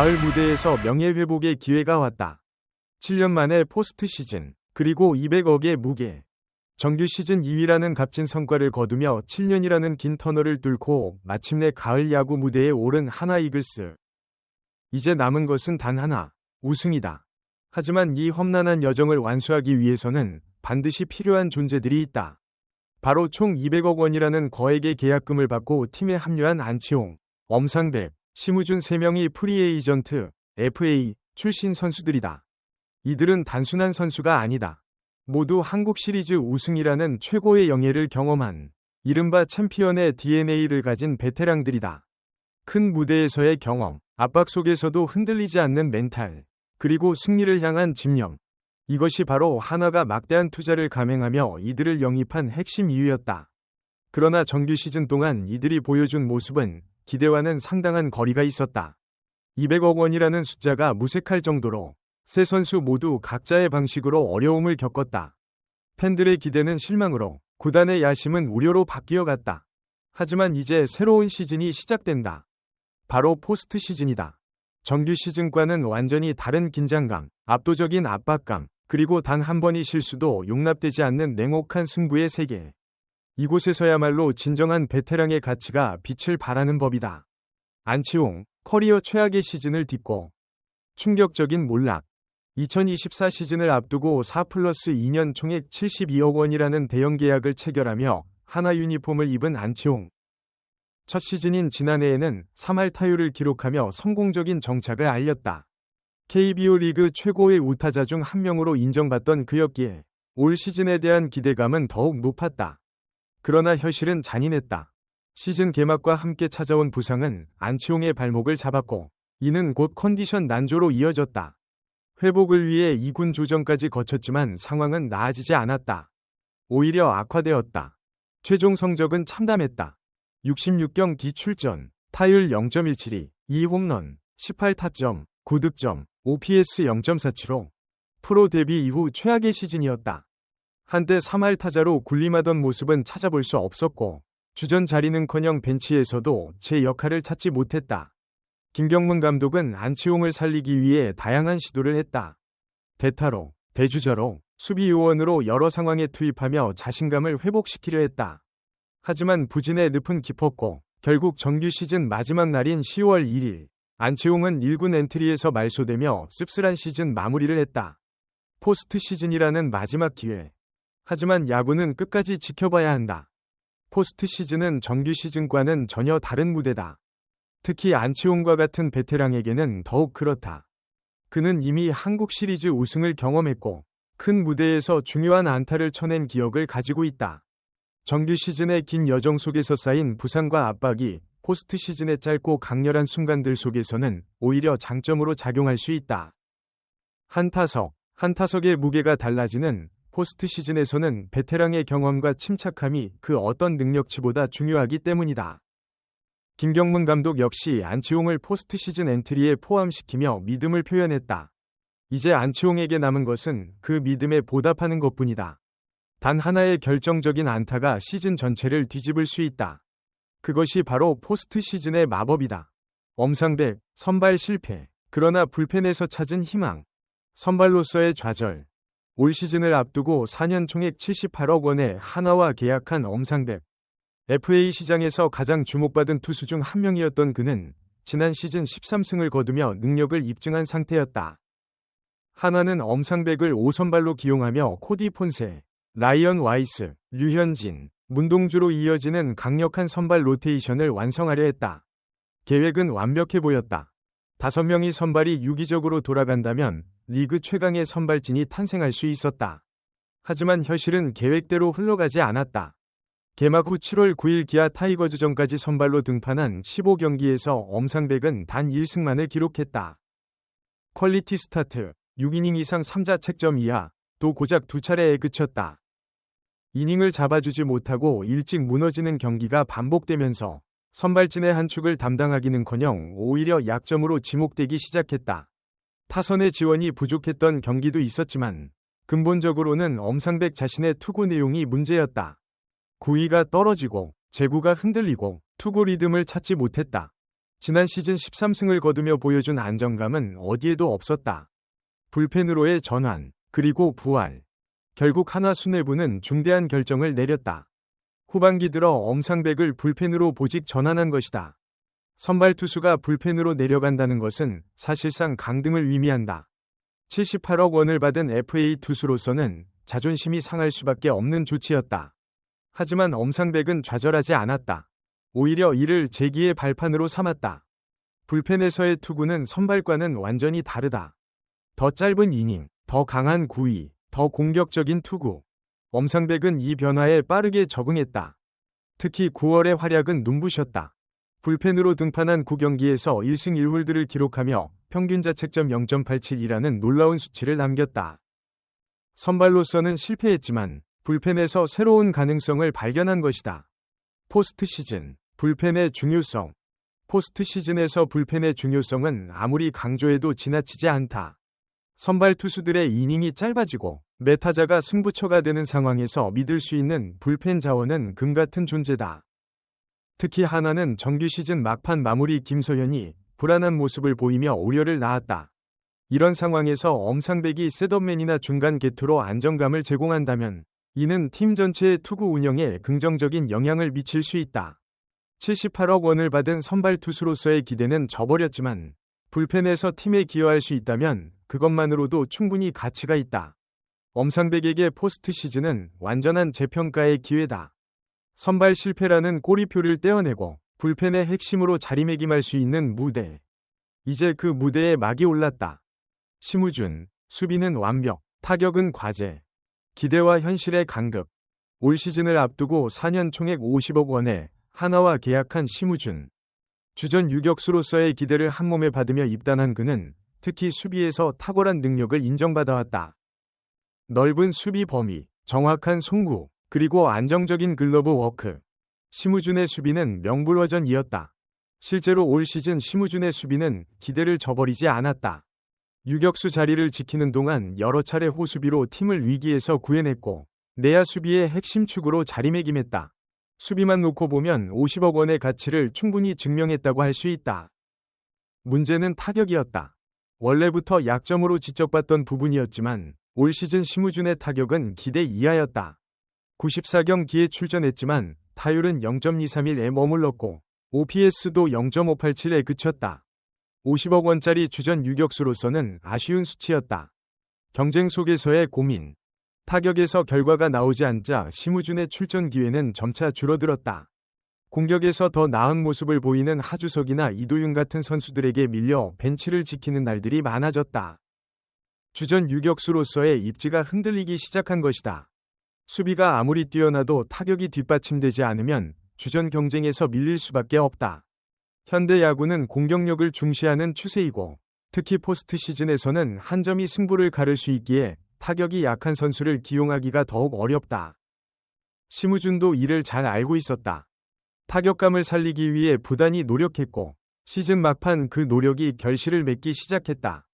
가을 무대에서 명예회복의 기회가 왔다. 7년 만에 포스트 시즌, 그리고 200억의 무게. 정규 시즌 2위라는 값진 성과를 거두며 7년이라는 긴 터널을 뚫고 마침내 가을 야구 무대에 오른 하나 이글스. 이제 남은 것은 단 하나, 우승이다. 하지만 이 험난한 여정을 완수하기 위해서는 반드시 필요한 존재들이 있다. 바로 총 200억 원이라는 거액의 계약금을 받고 팀에 합류한 안치홍, 엄상백, 심우준 3명이 프리에이전트, FA 출신 선수들이다. 이들은 단순한 선수가 아니다. 모두 한국 시리즈 우승이라는 최고의 영예를 경험한 이른바 챔피언의 DNA를 가진 베테랑들이다. 큰 무대에서의 경험, 압박 속에서도 흔들리지 않는 멘탈, 그리고 승리를 향한 집념. 이것이 바로 하나가 막대한 투자를 감행하며 이들을 영입한 핵심 이유였다. 그러나 정규 시즌 동안 이들이 보여준 모습은 기대와는 상당한 거리가 있었다. 200억 원이라는 숫자가 무색할 정도로 세 선수 모두 각자의 방식으로 어려움을 겪었다. 팬들의 기대는 실망으로 구단의 야심은 우려로 바뀌어 갔다. 하지만 이제 새로운 시즌이 시작된다. 바로 포스트 시즌이다. 정규 시즌과는 완전히 다른 긴장감, 압도적인 압박감, 그리고 단 한 번의 실수도 용납되지 않는 냉혹한 승부의 세계. 이곳에서야말로 진정한 베테랑의 가치가 빛을 발하는 법이다. 안치홍, 커리어 최악의 시즌을 딛고 충격적인 몰락. 2024 시즌을 앞두고 4 플러스 2년 총액 72억 원이라는 대형 계약을 체결하며 하나 유니폼을 입은 안치홍. 첫 시즌인 지난해에는 3할 타율을 기록하며 성공적인 정착을 알렸다. KBO 리그 최고의 우타자 중 한 명으로 인정받던 그였기에 올 시즌에 대한 기대감은 더욱 높았다. 그러나 현실은 잔인했다. 시즌 개막과 함께 찾아온 부상은 안치홍의 발목을 잡았고 이는 곧 컨디션 난조로 이어졌다. 회복을 위해 2군 조정까지 거쳤지만 상황은 나아지지 않았다. 오히려 악화되었다. 최종 성적은 참담했다. 66경기 출전, 타율 0.172, 2홈런, 18타점, 9득점, OPS 0.47로 프로 데뷔 이후 최악의 시즌이었다. 한때 3할 타자로 군림하던 모습은 찾아볼 수 없었고 주전 자리는커녕 벤치에서도 제 역할을 찾지 못했다. 김경문 감독은 안치홍을 살리기 위해 다양한 시도를 했다. 대타로, 대주자로, 수비 요원으로 여러 상황에 투입하며 자신감을 회복시키려 했다. 하지만 부진의 늪은 깊었고 결국 정규 시즌 마지막 날인 10월 1일 안치홍은 1군 엔트리에서 말소되며 씁쓸한 시즌 마무리를 했다. 포스트 시즌이라는 마지막 기회. 하지만 야구는 끝까지 지켜봐야 한다. 포스트 시즌은 정규 시즌과는 전혀 다른 무대다. 특히 안치홍과 같은 베테랑에게는 더욱 그렇다. 그는 이미 한국 시리즈 우승을 경험했고 큰 무대에서 중요한 안타를 쳐낸 기억을 가지고 있다. 정규 시즌의 긴 여정 속에서 쌓인 부상과 압박이 포스트 시즌의 짧고 강렬한 순간들 속에서는 오히려 장점으로 작용할 수 있다. 한 타석, 한 타석의 무게가 달라지는 포스트 시즌에서는 베테랑의 경험과 침착함이 그 어떤 능력치보다 중요하기 때문이다. 김경문 감독 역시 안치홍을 포스트 시즌 엔트리에 포함시키며 믿음을 표현했다. 이제 안치홍에게 남은 것은 그 믿음에 보답하는 것뿐이다. 단 하나의 결정적인 안타가 시즌 전체를 뒤집을 수 있다. 그것이 바로 포스트 시즌의 마법이다. 엄상백, 선발 실패. 그러나 불펜에서 찾은 희망. 선발로서의 좌절. 올 시즌을 앞두고 4년 총액 78억 원의 하나와 계약한 엄상백. FA 시장에서 가장 주목받은 투수 중 한 명이었던 그는 지난 시즌 13승을 거두며 능력을 입증한 상태였다. 하나는 엄상백을 5선발로 기용하며 코디 폰세, 라이언 와이스, 류현진, 문동주로 이어지는 강력한 선발 로테이션을 완성하려 했다. 계획은 완벽해 보였다. 다섯 명이 선발이 유기적으로 돌아간다면 리그 최강의 선발진이 탄생할 수 있었다. 하지만 현실은 계획대로 흘러가지 않았다. 개막 후 7월 9일 기아 타이거즈전까지 선발로 등판한 15경기에서 엄상백은 단 1승만을 기록했다. 퀄리티 스타트, 6이닝 이상 3자 책점 이하, 또 고작 두 차례에 그쳤다. 이닝을 잡아주지 못하고 일찍 무너지는 경기가 반복되면서 선발진의 한 축을 담당하기는커녕 오히려 약점으로 지목되기 시작했다. 타선의 지원이 부족했던 경기도 있었지만 근본적으로는 엄상백 자신의 투구 내용이 문제였다. 구위가 떨어지고 제구가 흔들리고 투구 리듬을 찾지 못했다. 지난 시즌 13승을 거두며 보여준 안정감은 어디에도 없었다. 불펜으로의 전환, 그리고 부활. 결국 하나 수뇌부는 중대한 결정을 내렸다. 후반기 들어 엄상백을 불펜으로 보직 전환한 것이다. 선발 투수가 불펜으로 내려간다는 것은 사실상 강등을 의미한다. 78억 원을 받은 FA 투수로서는 자존심이 상할 수밖에 없는 조치였다. 하지만 엄상백은 좌절하지 않았다. 오히려 이를 재기의 발판으로 삼았다. 불펜에서의 투구는 선발과는 완전히 다르다. 더 짧은 이닝, 더 강한 구위, 더 공격적인 투구. 엄상백은 이 변화에 빠르게 적응했다. 특히 9월의 활약은 눈부셨다. 불펜으로 등판한 9경기에서 1승 1홀드를 기록하며 평균 자책점 0.87이라는 놀라운 수치를 남겼다. 선발로서는 실패했지만 불펜에서 새로운 가능성을 발견한 것이다. 포스트 시즌, 불펜의 중요성. 포스트 시즌에서 불펜의 중요성은 아무리 강조해도 지나치지 않다. 선발 투수들의 이닝이 짧아지고 메타자가 승부처가 되는 상황에서 믿을 수 있는 불펜 자원은 금 같은 존재다. 특히 하나는 정규 시즌 막판 마무리 김소현이 불안한 모습을 보이며 우려를 낳았다. 이런 상황에서 엄상백이 셋업맨이나 중간 개투로 안정감을 제공한다면 이는 팀 전체의 투구 운영에 긍정적인 영향을 미칠 수 있다. 78억 원을 받은 선발 투수로서의 기대는 저버렸지만 불펜에서 팀에 기여할 수 있다면 그것만으로도 충분히 가치가 있다. 엄상백에게 포스트 시즌은 완전한 재평가의 기회다. 선발 실패라는 꼬리표를 떼어내고 불펜의 핵심으로 자리매김할 수 있는 무대. 이제 그 무대에 막이 올랐다. 심우준, 수비는 완벽, 타격은 과제. 기대와 현실의 간극. 올 시즌을 앞두고 4년 총액 50억 원에 하나와 계약한 심우준. 주전 유격수로서의 기대를 한몸에 받으며 입단한 그는 특히 수비에서 탁월한 능력을 인정받아왔다. 넓은 수비 범위, 정확한 송구, 그리고 안정적인 글러브 워크. 심우준의 수비는 명불허전이었다. 실제로 올 시즌 심우준의 수비는 기대를 저버리지 않았다. 유격수 자리를 지키는 동안 여러 차례 호수비로 팀을 위기에서 구해냈고 내야 수비의 핵심 축으로 자리매김했다. 수비만 놓고 보면 50억 원의 가치를 충분히 증명했다고 할 수 있다. 문제는 타격이었다. 원래부터 약점으로 지적받던 부분이었지만 올 시즌 심우준의 타격은 기대 이하였다. 94경기에 출전했지만 타율은 0.231에 머물렀고 OPS도 0.587에 그쳤다. 50억 원짜리 주전 유격수로서는 아쉬운 수치였다. 경쟁 속에서의 고민. 타격에서 결과가 나오지 않자 심우준의 출전 기회는 점차 줄어들었다. 공격에서 더 나은 모습을 보이는 하주석이나 이도윤 같은 선수들에게 밀려 벤치를 지키는 날들이 많아졌다. 주전 유격수로서의 입지가 흔들리기 시작한 것이다. 수비가 아무리 뛰어나도 타격이 뒷받침되지 않으면 주전 경쟁에서 밀릴 수밖에 없다. 현대 야구는 공격력을 중시하는 추세이고 특히 포스트 시즌에서는 한 점이 승부를 가를 수 있기에 타격이 약한 선수를 기용하기가 더욱 어렵다. 심우준도 이를 잘 알고 있었다. 타격감을 살리기 위해 부단히 노력했고 시즌 막판 그 노력이 결실을 맺기 시작했다.